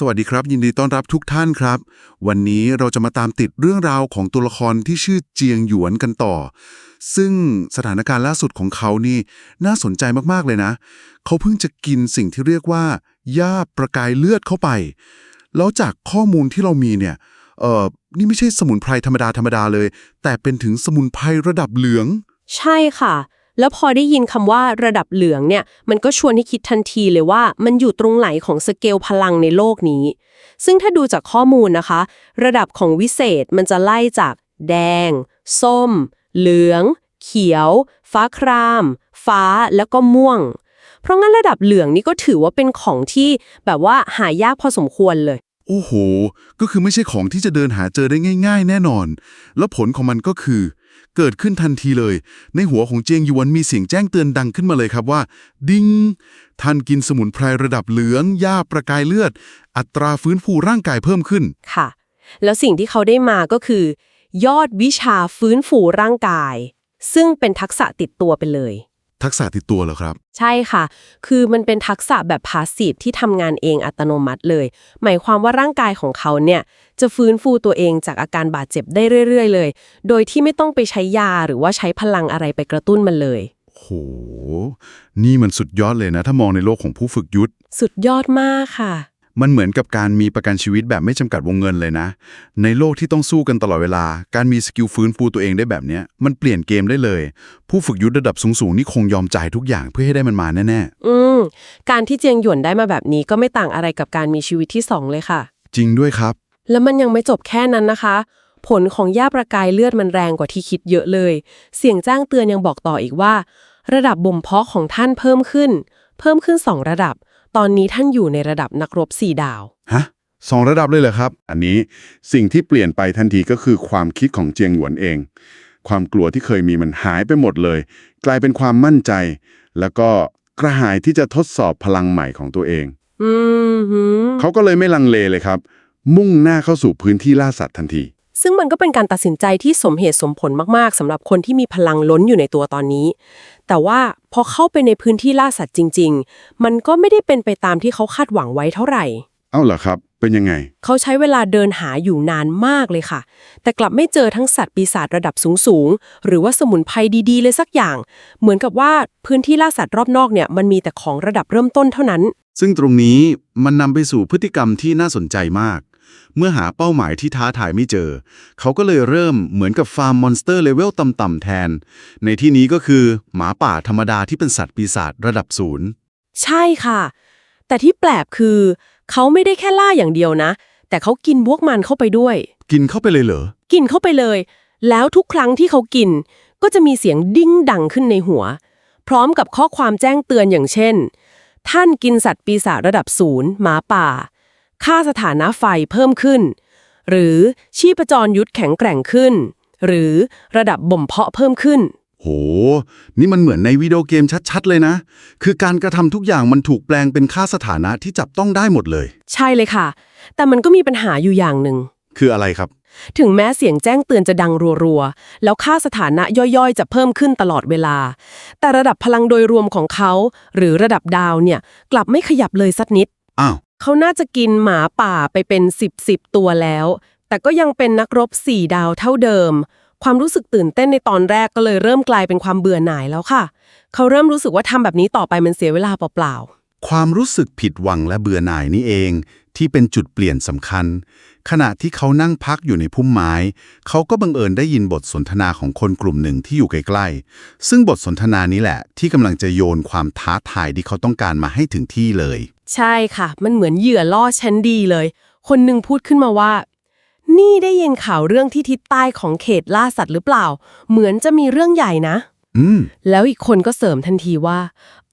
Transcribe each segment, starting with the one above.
สวัสดีครับ ยินดีต้อนรับทุกท่านครับ วันนี้เราจะมาตามติดเรื่องราวของตัวละครที่ชื่อเจียงหยวนกันต่อ ซึ่งสถานการณ์ล่าสุดของเขานี่น่าสนใจมากๆเลยนะ เขาเพิ่งจะกินสิ่งที่เรียกว่าหญ้าประกายเลือดเข้าไป แล้วจากข้อมูลที่เรามีเนี่ยเออนี่ไม่ใช่สมุนไพรธรรมดาธรรมดาเลย แต่เป็นถึงสมุนไพรระดับเหลือง ใช่ค่ะ แล้วพอได้ยินคำว่าระดับเหลืองเนี่ย มันก็ชวนให้คิดทันทีเลยว่ามันอยู่ตรงไหนของสเกลพลังในโลกนี้ ซึ่งถ้าดูจากข้อมูลนะคะ ระดับของวิเศษมันจะไล่จาก แดง ส้ม เหลือง เขียว ฟ้าคราม ฟ้าแล้วก็ม่วง เพราะงั้นระดับเหลืองนี่ก็ถือว่าเป็นของที่แบบว่าหายากพอสมควรเลยโอ้โห ก็คือไม่ใช่ของที่จะเดินหาเจอได้ง่าย ๆ แน่นอน แล้วผลของมันก็คือ เกิดขึ้นทันทีเลย ในหัวของเจียงยวนมีเสียงแจ้งเตือนดังขึ้นมาเลยครับว่า ดิงท่านกินสมุนไพรระดับเหลืองหญ้าประกายเลือด อัตราฟื้นฟูร่างกายเพิ่มขึ้น ค่ะ แล้วสิ่งที่เขาได้มาก็คือ ยอดวิชาฟื้นฟูร่างกาย ซึ่งเป็นทักษะติดตัวไปเลย ทักษะติดตัวเหรอครับ ใช่ค่ะ คือมันเป็นทักษะแบบพาสซีฟที่ทำงานเองอัตโนมัติเลย หมายความว่าร่างกายของเขาเนี่ย จะฟื้นฟูตัวเองจากอาการบาดเจ็บได้เรื่อย ๆ เลย โดยที่ไม่ต้องไปใช้ยาหรือว่าใช้พลังอะไรไปกระตุ้นมันเลย โห นี่มันสุดยอดเลยนะ ถ้ามองในโลกของผู้ฝึกยุทธ สุดยอดมากค่ะ มันเหมือนกับการมีประกันชีวิตแบบไม่จำกัดวงเงินเลยนะ ในโลกที่ต้องสู้กันตลอดเวลา การมีสกิลฟื้นฟูตัวเองได้แบบเนี้ยมันเปลี่ยนเกมได้เลย ผู้ฝึกยุทธระดับสูงๆนี่คงยอมจ่ายทุกอย่างเพื่อให้ได้มันมาแน่อืม การที่เจียงหยวนได้มาแบบนี้ก็ไม่ต่างอะไรกับการมีชีวิตที่สองเลยค่ะๆจริงด้วยครับ แล้วมันยังไม่จบแค่นั้นนะคะ ผลของย่าประกายเลือดมันแรงกว่าที่คิดเยอะเลย เสียงจ้างเตือนยังบอกต่ออีกว่า ระดับบ่มเพาะของท่านเพิ่มขึ้น เพิ่มขึ้น2ระดับ ตอนนี้ท่านอยู่ในระดับนักรบสี่ดาว ฮะสองระดับเลยเหรอครับ อันนี้สิ่งที่เปลี่ยนไปทันทีก็คือความคิดของเจียงหยวนเอง ความกลัวที่เคยมีมันหายไปหมดเลย กลายเป็นความมั่นใจ แล้วก็กระหายที่จะทดสอบพลังใหม่ของตัวเอง อืมหืมเขาก็เลยไม่ลังเลเลยครับ มุ่งหน้าเข้าสู่พื้นที่ล่าสัตว์ทันที ซึ่งมันก็เป็นการตัดสินใจที่สมเหตุสมผลมากๆสำหรับคนที่มีพลังล้นอยู่ในตัวตอนนี้ แต่ว่าพอเข้าไปในพื้นที่ล่าสัตว์จริง ๆ มันก็ไม่ได้เป็นไปตามที่เขาคาดหวังไว้เท่าไหร่ เอ้าเหรอครับ เป็นยังไง เขาใช้เวลาเดินหาอยู่นานมากเลยค่ะ แต่กลับไม่เจอทั้งสัตว์ปีศาจระดับสูงๆหรือว่าสมุนไพรดีๆ เลยสักอย่าง เหมือนกับว่าพื้นที่ล่าสัตว์รอบนอกเนี่ยมันมีแต่ของระดับเริ่มต้นเท่านั้น ซึ่งตรงนี้มันนำไปสู่พฤติกรรมที่น่าสนใจมาก เมื่อหาเป้าหมายที่ท้าทายไม่เจอ เขาก็เลยเริ่มเหมือนกับฟาร์มมอนสเตอร์เลเวลต่ำๆแทน ในที่นี้ก็คือหมาป่าธรรมดาที่เป็นสัตว์ปีศาจระดับศูนย์ใช่ค่ะ แต่ที่แปลกคือ เขาไม่ได้แค่ล่าอย่างเดียวนะ แต่เขากินพวกมันเข้าไปด้วย กินเข้าไปเลยเหรอ กินเข้าไปเลย แล้วทุกครั้งที่เขากิน ก็จะมีเสียงดิ้งดังขึ้นในหัว พร้อมกับข้อความแจ้งเตือนอย่างเช่น ท่านกินสัตว์ปีศาจระดับศูนย์หมาป่า ค่าสถานะไฟเพิ่มขึ้น หรือชีพจรยุทธแข็งแกร่งขึ้น หรือระดับบ่มเพาะเพิ่มขึ้น โห นี่มันเหมือนในวิดีโอเกมชัดๆ เลยนะ คือการกระทำทุกอย่างมันถูกแปลงเป็นค่าสถานะที่จับต้องได้หมดเลย ใช่เลยค่ะ แต่มันก็มีปัญหาอยู่อย่างหนึ่ง คืออะไรครับ ถึงแม้เสียงแจ้งเตือนจะดังรัวๆ แล้วค่าสถานะย่อยๆ จะเพิ่มขึ้นตลอดเวลา แต่ระดับพลังโดยรวมของเขา หรือระดับดาวเนี่ย กลับไม่ขยับเลยสักนิด อ้าว เขาน่าจะกินหมาป่าไปเป็น 10 10 ตัวแล้ว แต่ก็ยังเป็นนักรบสี่ดาวเท่าเดิม ความรู้สึกตื่นเต้นในตอนแรกก็เลยเริ่มกลายเป็นความเบื่อหน่ายแล้วค่ะ เขาเริ่มรู้สึกว่าทำแบบนี้ต่อไปมันเสียเวลาเปล่าๆ ความรู้สึกผิดหวังและเบื่อหน่ายนี่เอง ที่เป็นจุดเปลี่ยนสำคัญ ขณะที่เขานั่งพักอยู่ในพุ่มไม้ เขาก็บังเอิญได้ยินบทสนทนาของคนกลุ่มหนึ่งที่อยู่ใกล้ๆ ซึ่งบทสนทนานี้แหละ ที่กำลังจะโยนความท้าทายที่เขาต้องการมาให้ถึงที่เลยๆใช่ค่ะ มันเหมือนเหยื่อล่อชั้นดีเลย คนหนึ่งพูดขึ้นมาว่า นี่ได้ยินข่าวเรื่องที่ทิศใต้ของเขตล่าสัตว์หรือเปล่า เหมือนจะมีเรื่องใหญ่นะ อืม แล้วอีกคนก็เสริมทันทีว่า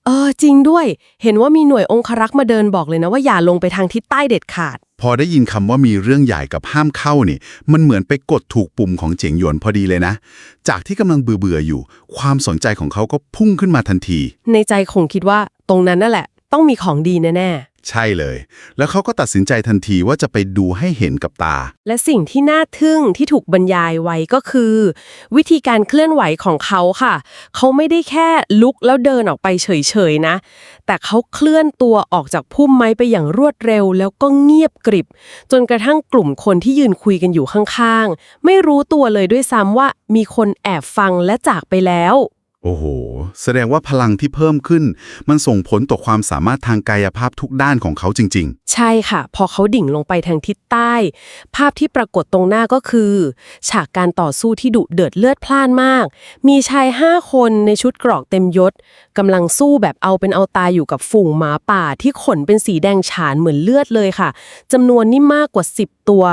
เออจริงด้วย เห็นว่ามีหน่วยองครักษ์มาเดินบอกเลยนะว่าอย่าลงไปทางทิศใต้เด็ดขาด พอได้ยินคำว่ามีเรื่องใหญ่กับห้ามเข้านี่ มันเหมือนไปกดถูกปุ่มของเจ๋งหยวนพอดีเลยนะ จากที่กำลังเบื่อๆอยู่ ความสนใจของเขาก็พุ่งขึ้นมาทันที ในใจคงคิดว่าตรงนั้นนั่นแหละ ต้องมีของดีแน่ ใช่เลย แล้วเขาก็ตัดสินใจทันทีว่าจะไปดูให้เห็นกับตา และสิ่งที่น่าทึ่งที่ถูกบรรยายไว้ก็คือ วิธีการเคลื่อนไหวของเขาค่ะ เขาไม่ได้แค่ลุกแล้วเดินออกไปเฉยๆนะ แต่เขาเคลื่อนตัวออกจากพุ่มไม้ไปอย่างรวดเร็ว แล้วก็เงียบกริบ จนกระทั่งกลุ่มคนที่ยืนคุยกันอยู่ข้างๆ ไม่รู้ตัวเลยด้วยซ้ำว่ามีคนแอบฟังและจากไปแล้ว โอ้โห แสดงว่าพลังที่เพิ่มขึ้น มันส่งผลต่อความสามารถทางกายภาพทุกด้านของเขาจริง ใช่ค่ะ พอเขาดิ่งลงไปทางทิศใต้ ภาพที่ปรากฏตรงหน้าก็คือ ฉากการต่อสู้ที่ดุเดือดเลือดพล่านมาก มีชายห้าคนในชุดเกรอกเต็มยศกำลังสู้แบบเอาเป็นเอาตายอยู่กับฝูงหมาป่าที่ขนเป็นสีแดงฉานเหมือนเลือดเลยค่ะจำนวนนี่มากกว่า 10 ตัว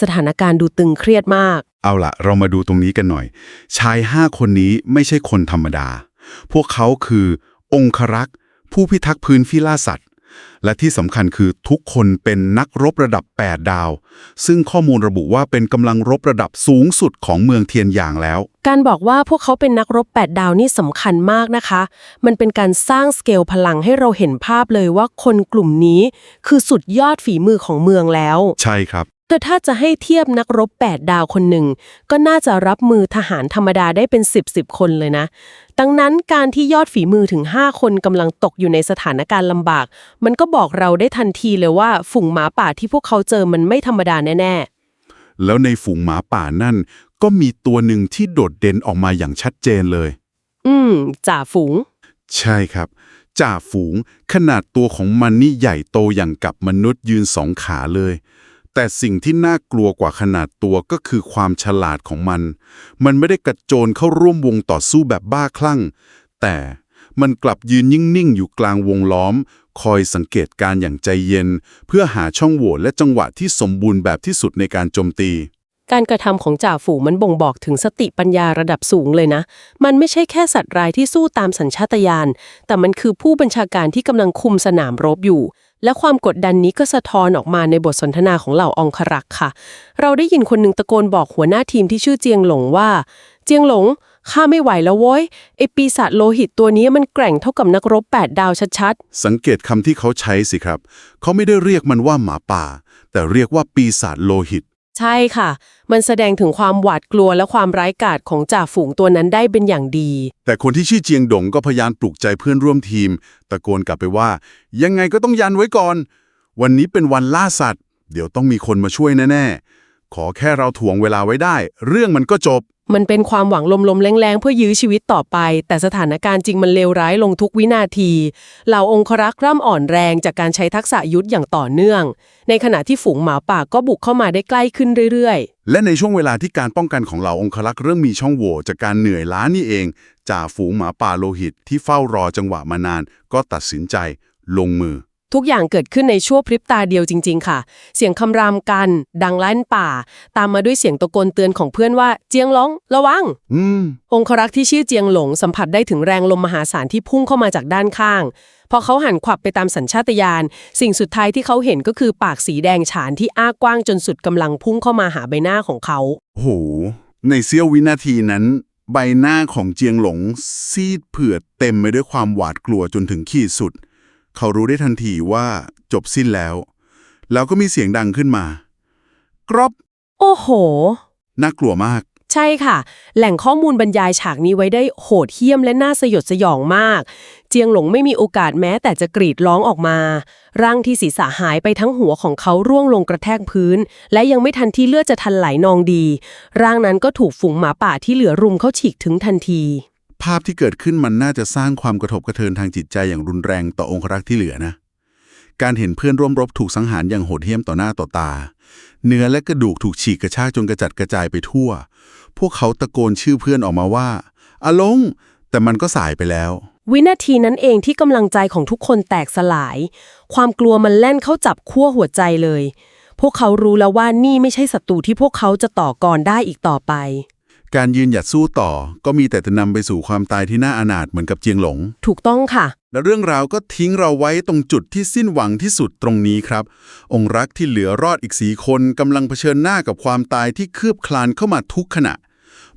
สถานการณ์ดูตึงเครียดมาก เอาล่ะเรามาดูตรงนี้กันหน่อย ชายห้าคนนี้ไม่ใช่คนธรรมดา พวกเขาคือ องครักษ์ ผู้พิทักษ์พื้นที่ล่าสัตว์ และที่สำคัญคือทุกคนเป็นนักรบระดับ 8 ดาว ซึ่งข้อมูลระบุว่าเป็นกำลังรบระดับสูงสุดของเมืองเทียนหยางแล้ว การบอกว่าพวกเขาเป็นนักรบ 8 ดาวนี่สำคัญมากนะคะ มันเป็นการสร้างสเกลพลังให้เราเห็นภาพเลยว่าคนกลุ่มนี้คือสุดยอดฝีมือของเมืองแล้ว ใช่ครับ แต่ถ้าจะให้เทียบนักรบ 8 ดาวคนหนึ่ง ก็น่าจะรับมือทหารธรรมดาได้เป็น 10 10คนเลยนะ ดังนั้นการที่ยอดฝีมือถึง 5 คนกำลังตกอยู่ในสถานการณ์ลำบาก มันก็บอกเราได้ทันทีเลยว่าฝูงหมาป่าที่พวกเขาเจอมันไม่ธรรมดาแน่แล้วในฝูงหมาป่านั่น ก็มีตัวหนึ่งที่โดดเด่นออกมาอย่างชัดเจนเลยๆอืมจ่าฝูง ใช่ครับจ่าฝูงขนาดตัวของมันนี่ใหญ่โตอย่างกับมนุษย์ยืนสองขาเลย แต่สิ่งที่น่ากลัวกว่าขนาดตัวก็คือความฉลาดของมัน มันไม่ได้กระโจนเข้าร่วมวงต่อสู้แบบบ้าคลั่ง แต่มันกลับยืนนิ่งๆอยู่กลางวงล้อม คอยสังเกตการ์อย่างใจเย็น เพื่อหาช่องโหว่และจังหวะที่สมบูรณ์แบบที่สุดในการโจมตี การกระทำของจ่าฝูมันบ่งบอกถึงสติปัญญาระดับสูงเลยนะ มันไม่ใช่แค่สัตว์ร้ายที่สู้ตามสัญชาตญาณ แต่มันคือผู้บัญชาการที่กำลังคุมสนามรบอยู่ และความกดดันนี้ก็สะท้อนออกมาในบทสนทนาของเหล่าองครักษ์ค่ะ เราได้ยินคนหนึ่งตะโกนบอกหัวหน้าทีมที่ชื่อเจียงหลงว่า เจียงหลงข้าไม่ไหวแล้วโว้ยไอปีศาจโลหิตตัวนี้มันแกร่งเท่ากับนักรบแปดดาวชัดๆ สังเกตคำที่เขาใช้สิครับ เขาไม่ได้เรียกมันว่าหมาป่า แต่เรียกว่าปีศาจโลหิต ใช่ค่ะ มันแสดงถึงความหวาดกลัวและความร้ายกาจของจ่าฝูงตัวนั้นได้เป็นอย่างดี แต่คนที่ชื่อเจียงดงก็พยายามปลุกใจเพื่อนร่วมทีม ตะโกนกลับไปว่า ยังไงก็ต้องยันไว้ก่อน วันนี้เป็นวันล่าสัตว์ เดี๋ยวต้องมีคนมาช่วยแน่ๆ ขอแค่เราถ่วงเวลาไว้ได้ เรื่องมันก็จบ มันเป็นความหวังลมๆแรงๆ เพื่อยื้อชีวิตต่อไป แต่สถานการณ์จริงมันเลวร้ายลงทุกวินาที เหล่าองครักษ์ร่ำอ่อนแรงจากการใช้ทักษะยุทธอย่างต่อเนื่อง ในขณะที่ฝูงหมาป่าก็บุกเข้ามาได้ใกล้ขึ้นเรื่อยและในช่วงเวลาที่การป้องกันของเหล่าองครักษ์เริ่มมีช่องโหว่จากการเหนื่อยล้านี่เองจ่าฝูงหมาป่าโลหิตที่เฝ้ารอจังหวะมานาน ก็ตัดสินใจ ลงมือๆ ทุกอย่างเกิดขึ้นในชั่วพริบตาเดียวจริง ๆ ค่ะ เสียงคำรามกัน ดังลั่นป่า ตามมาด้วยเสียงตะโกนเตือนของเพื่อนว่าเจียงหลงระวัง อืม องครักษ์ที่ชื่อเจียงหลงสัมผัสได้ถึงแรงลมมหาศาลที่พุ่งเข้ามาจากด้านข้าง พอเขาหันขวับไปตามสัญชาตญาณสิ่งสุดท้ายที่เขาเห็นก็คือปากสีแดงฉานที่อ้ากว้างจนสุดกำลังพุ่งเข้ามาหาใบหน้าของเขา โห ในเสี้ยววินาทีนั้น ใบหน้าของเจียงหลงซีดเผือดเต็มไปด้วยความหวาดกลัวจนถึงขีดสุด เขารู้ได้ทันทีว่าจบสิ้นแล้ว แล้วก็มีเสียงดังขึ้นมากรอบโอ้โห น่ากลัวมาก ใช่ค่ะ แหล่งข้อมูลบรรยายฉากนี้ไว้ได้โหดเหี้ยมและน่าสยดสยองมาก เจียงหลงไม่มีโอกาสแม้แต่จะกรีดร้องออกมา ร่างที่ศีรษะหายไปทั้งหัวของเขาร่วงลงกระแทกพื้น และยังไม่ทันที่เลือดจะทันไหลนองดี ร่างนั้นก็ถูกฝูงหมาป่าที่เหลือรุมเขาฉีกถึงทันที ภาพที่เกิดขึ้นมันน่าจะสร้างความกระทบกระเทือนทางจิตใจอย่างรุนแรงต่อองครักษ์ที่เหลือนะ การเห็นเพื่อนร่วมรบถูกสังหารอย่างโหดเหี้ยมต่อหน้าต่อตา เนื้อและกระดูกถูกฉีกกระชากจนกระจัดกระจายไปทั่ว พวกเขาตะโกนชื่อเพื่อนออกมาว่าอาลง แต่มันก็สายไปแล้ว วินาทีนั้นเองที่กำลังใจของทุกคนแตกสลาย ความกลัวมันแล่นเข้าจับขั้วหัวใจเลย พวกเขารู้แล้วว่านี่ไม่ใช่ศัตรูที่พวกเขาจะต่อกรได้อีกต่อไป การยืนหยัดสู้ต่อก็มีแต่จะนำไปสู่ความตายที่น่าอนาถเหมือนกับเจียงหลง ถูกต้องค่ะ และเรื่องราวก็ทิ้งเราไว้ตรงจุดที่สิ้นหวังที่สุดตรงนี้ครับ องค์รักที่เหลือรอดอีกสีคนกำลังเผชิญหน้ากับความตายที่คืบคลานเข้ามาทุกขณะ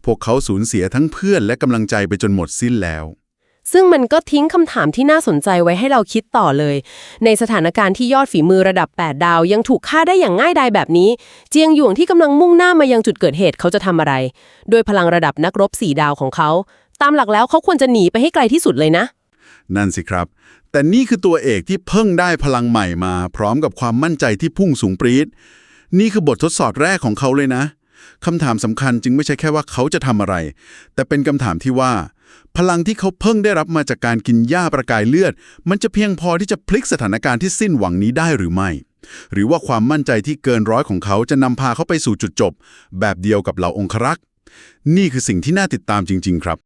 พวกเขาสูญเสียทั้งเพื่อนและกำลังใจไปจนหมดสิ้นแล้ว ซึ่งมันก็ทิ้งคำถามที่น่าสนใจไว้ให้เราคิดต่อเลย ในสถานการณ์ที่ยอดฝีมือระดับ 8 ดาว ยังถูกฆ่าได้อย่างง่ายดายแบบนี้ เจียงหยวนที่กำลังมุ่งหน้ามายังจุดเกิดเหตุเขาจะทำอะไรโดยพลังระดับนักรบ4ดาวของเขา ตามหลักแล้วเขาควรจะหนีไปให้ไกลที่สุดเลยนะ นั่นสิครับ แต่นี่คือตัวเอกที่เพิ่งได้พลังใหม่มา พร้อมกับความมั่นใจที่พุ่งสูงปรี๊ดนี่คือบททดสอบแรกของเขาเลยนะ คำถามสำคัญจึงไม่ใช่แค่ว่าเขาจะทำอะไร แต่เป็นคำถามที่ว่า พลังที่เขาเพิ่งได้รับมาจากการกินหญ้าประกายเลือด มันจะเพียงพอที่จะพลิกสถานการณ์ที่สิ้นหวังนี้ได้หรือไม่ หรือว่าความมั่นใจที่เกินร้อยของเขาจะนำพาเขาไปสู่จุดจบ แบบเดียวกับเหล่าองครักษ์นี่คือสิ่งที่น่าติดตามจริง ๆ ครับ